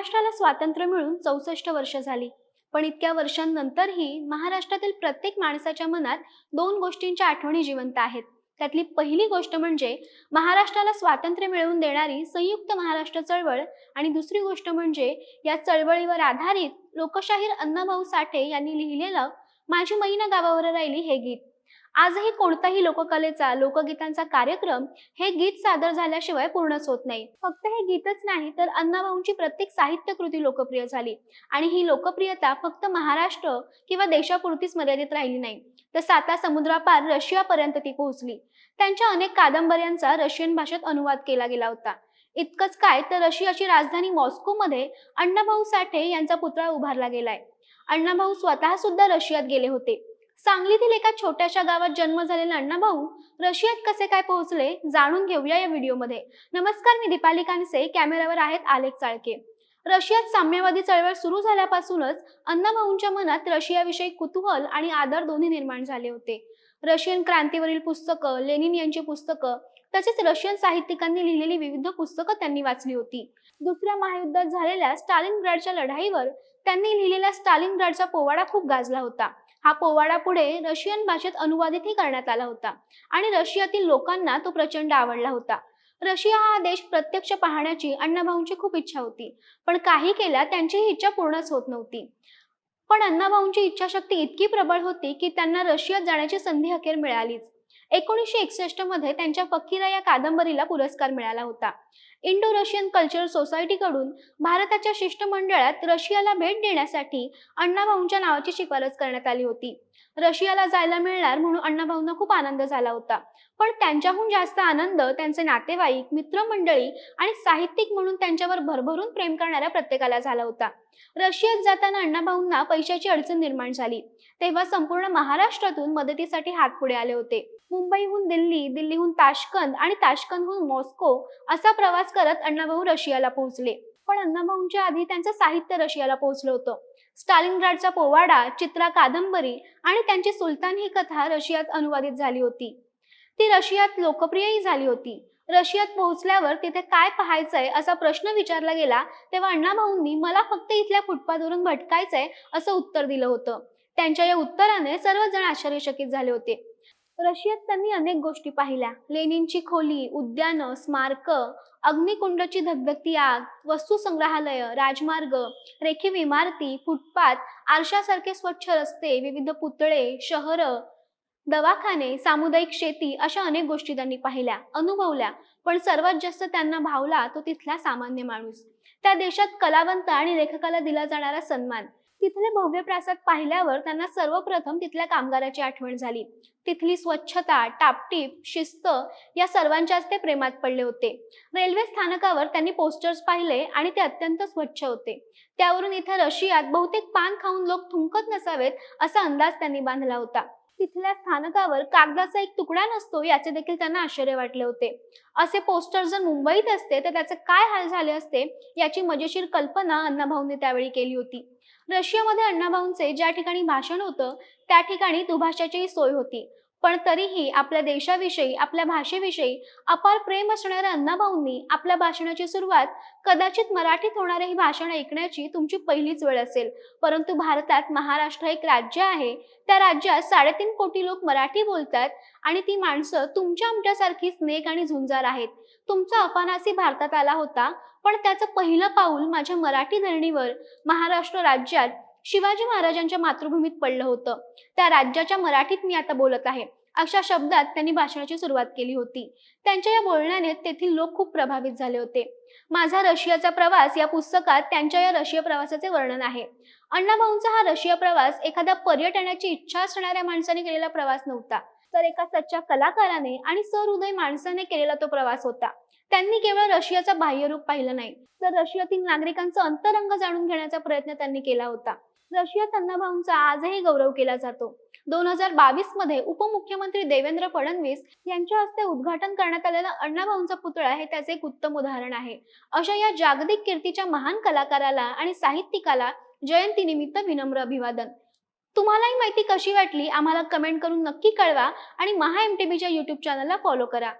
महाराष्ट्राला स्वातंत्र्य मिळून चौसष्ट वर्ष झाली. पण इतक्या वर्षांनंतरही महाराष्ट्रातील प्रत्येक माणसाच्या मनात दोन गोष्टींच्या आठवणी जिवंत आहेत. त्यातली पहिली गोष्ट म्हणजे महाराष्ट्राला स्वातंत्र्य मिळवून देणारी संयुक्त महाराष्ट्र चळवळ आणि दुसरी गोष्ट म्हणजे या चळवळीवर आधारित लोकशाहीर अण्णाभाऊ साठे यांनी लिहिलेलं माझी मैना गावावर राहिली हे गीत. आजही कोणताही लोककलेचा लोकगीतांचा कार्यक्रम हे गीत सादर झाल्याशिवाय पूर्णच होत नाही. फक्त हे गीतच नाही तर अण्णाभाऊंची प्रत्येक साहित्य कृती लोकप्रिय झाली. आणि ही लोकप्रियता फक्त महाराष्ट्र किंवा देशापुरतीच मर्यादित राहिली नाही. तर साता समुद्रापार रशियापर्यंत ती पोहोचली. त्यांच्या अनेक कादंबऱ्यांचा रशियन भाषेत अनुवाद केला गेला होता. इतकंच काय तर रशियाची राजधानी मॉस्कोमध्ये अण्णाभाऊ साठे यांचा पुतळा उभारला गेलाय. अण्णाभाऊ स्वतः सुद्धा रशियात गेले होते. सांगलीतील एका छोट्याशा गावात जन्म झालेला अण्णाभाऊ रशियात कसे काय पोहोचले जाणून घेऊया या व्हिडिओमध्ये. नमस्कार मी दीपाली कानसे. कॅमेऱ्यावर आहेत आलेख चाळके. रशियात साम्यवादी चळवळ सुरू झाल्यापासूनच अण्णाभाऊंच्या मनात रशियाविषयी कुतूहल आणि आदर दोन्ही निर्माण झाले होते. रशियन क्रांतीवरील पुस्तकं लेनिन यांची पुस्तकं तसेच रशियन साहित्यिकांनी लिहिलेली विविध पुस्तकं त्यांनी वाचली होती. दुसऱ्या महायुद्धात झालेल्या स्टालिनग्राडच्या लढाईवर त्यांनी लिहिलेला स्टालिनग्राडचा पोवाडा खूप गाजला होता. हा पोवाडा पुढे रशियन भाषेत अनुवादितही करण्यात आला होता आणि रशियातील लोकांना तो प्रचंड आवडला होता. रशिया हा देश प्रत्यक्ष पाहण्याची अण्णाभाऊंची खूप इच्छा होती पण काही केल्या त्यांची ही इच्छा पूर्णच होत नव्हती. पण अण्णाभाऊंची इच्छाशक्ती इतकी प्रबळ होती की त्यांना रशियात जाण्याची संधी अखेर मिळालीच. एकोणीसशे एकसष्टमध्ये त्यांच्या फकीरा या कादंबरीला पुरस्कार मिळाला होता. इंडो रशियन कल्चरल सोसायटीकडून भारताच्या शिष्टमंडळात रशियाला भेट देण्यासाठी अण्णाभाऊंच्या नावाची शिफारस करण्यात आली होती. रशियाला जायला मिळणार म्हणून अण्णाभाऊंना खूप आनंद झाला होता. पण त्यांच्याहून जास्त आनंद त्यांचे नातेवाईक मित्रमंडळी आणि साहित्यिक म्हणून त्यांच्यावर भरभरून प्रेम करणाऱ्या प्रत्येकाला झाला होता. रशियात जाताना अण्णाभाऊंना पैशाची अडचण निर्माण झाली. तेव्हा संपूर्ण महाराष्ट्रातून मदतीसाठी हात पुढे आले होते. मुंबईहून दिल्ली दिल्लीहून ताशकंद आणि ताशकंदहून मॉस्को असा प्रवास करत अण्णाभाऊ रशियाला पोहोचले. पण अण्णाभाऊंच्या आधी त्यांचं साहित्य रशियाला पोहोचलं होतं. स्टालिनग्राडचा पोवाडा चित्रा कादंबरी आणि त्यांची सुलतान ही कथा रशियात अनुवादित झाली होती. ती रशियात लोकप्रियही झाली होती. रशियात पोहोचल्यावर तिथे काय पाहायचंय असा प्रश्न विचारला गेला तेव्हा अण्णाभाऊंनी मला फक्त इथल्या फुटपाथवरून भटकायचंय असं उत्तर दिलं होतं. त्यांच्या या उत्तराने सर्वजण आश्चर्यचकित झाले होते. रशियात त्यांनी अनेक गोष्टी पाहिल्या. लेनिनची खोली उद्यानं स्मारक अग्निकुंडची धगधगती आग वस्तू संग्रहालय राजमार्ग रेखीव इमारती फुटपाथ आरशासारखे स्वच्छ रस्ते विविध पुतळे शहर दवाखाने सामुदायिक शेती अशा अनेक गोष्टी त्यांनी पाहिल्या अनुभवल्या. पण सर्वात जास्त त्यांना भावला तो तिथला सामान्य माणूस. त्या देशात कलावंत आणि लेखकाला दिला जाणारा सन्मान. तिथले भव्य प्रासाद पाहिल्यावर त्यांना सर्वप्रथम तिथल्या कामगाराची आठवण झाली. तिथली स्वच्छता टापटीप शिस्त या सर्वांच्याच ते प्रेमात पडले होते. रेल्वे स्थानकावर त्यांनी पोस्टर्स पाहिले आणि ते अत्यंत स्वच्छ होते. त्यावरून इथे रशियात बहुतेक पान खाऊन लोक थुंकत नसावेत असा अंदाज त्यांनी बांधला होता. तिथल्या स्थानकावर कागदाचा एक तुकडा नसतो याचे देखील त्यांना आश्चर्य वाटले होते. असे पोस्टर जर मुंबईत असते तर त्याचे काय हाल झाले असते याची मजेशीर कल्पना अण्णाभाऊंनी त्यावेळी केली होती. रशियामध्ये अण्णाभाऊंचे ज्या ठिकाणी भाषण होतं त्या ठिकाणी दुभाषाचीही सोय होती. पण तरीही आपल्या देशाविषयी आपल्या भाषेविषयी अपार प्रेम असणाऱ्या अण्णाभाऊंनी आपल्या भाषणाची सुरुवात कदाचित मराठीत होणारे ही भाषण ऐकण्याची तुमची पहिलीच वेळ असेल. परंतु भारतात महाराष्ट्र एक राज्य आहे. त्या राज्यात साडेतीन कोटी लोक मराठी बोलतात आणि ती माणसं तुमच्या आमच्यासारखीच नेक आणि झुंजार आहेत. तुमचा अफानासी भारतात आला होता पण त्याचं पहिलं पाऊल माझ्या मराठी धरणीवर महाराष्ट्र राज्यात शिवाजी महाराजांच्या मातृभूमीत पडलं होतं. त्या राज्याच्या मराठीत मी आता बोलत आहे. अशा शब्दात त्यांनी भाषणाची सुरुवात केली होती. त्यांच्या या बोलण्याने तेथील लोक खूप प्रभावित झाले होते. माझा रशियाचा प्रवास या पुस्तकात त्यांच्या या रशिया प्रवासाचे वर्णन आहे. अण्णाभाऊंचा हा रशिया प्रवास एखाद्या पर्यटनाची इच्छा असणाऱ्या माणसाने केलेला प्रवास नव्हता. तर एका सच्च्या कलाकाराने आणि सहृदय माणसाने केलेला तो प्रवास होता. त्यांनी केवळ रशियाचा बाह्यरूप पाहिलं नाही तर रशियातील नागरिकांचं अंतरंग जाणून घेण्याचा प्रयत्न त्यांनी केला होता. रशियात अण्णाभाऊंचा आजही गौरव केला जातो. दोन हजार बावीसमध्ये उपमुख्यमंत्री देवेंद्र फडणवीस यांच्या हस्ते उद्घाटन करण्यात आलेला अण्णाभाऊंचा पुतळा हे त्याचे एक उत्तम उदाहरण आहे. अशा या जागतिक कीर्तीच्या महान कलाकाराला आणि साहित्यिकाला जयंतीनिमित्त विनम्र अभिवादन. तुम्हाला ही माहिती कशी वाटली? आम्हाला कमेंट करून नक्की कळवा आणि महा एम टी बीच्या युट्यूब चॅनलला फॉलो करा.